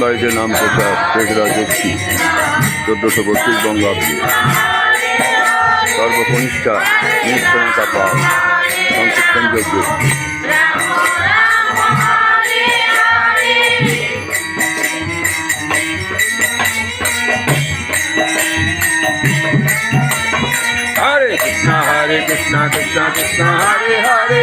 বাড়িতে নাম প্রচার তেসরা জ্যৈষ্ঠী চোদ্দশো বত্রিশ বঙ্গাব্দে সর্বকনিষ্ঠা নিঃসনতা পাল সংকীর্তন যজ্ঞ। হরে কৃষ্ণ হরে কৃষ্ণ কৃষ্ণ কৃষ্ণ, হরে হরে।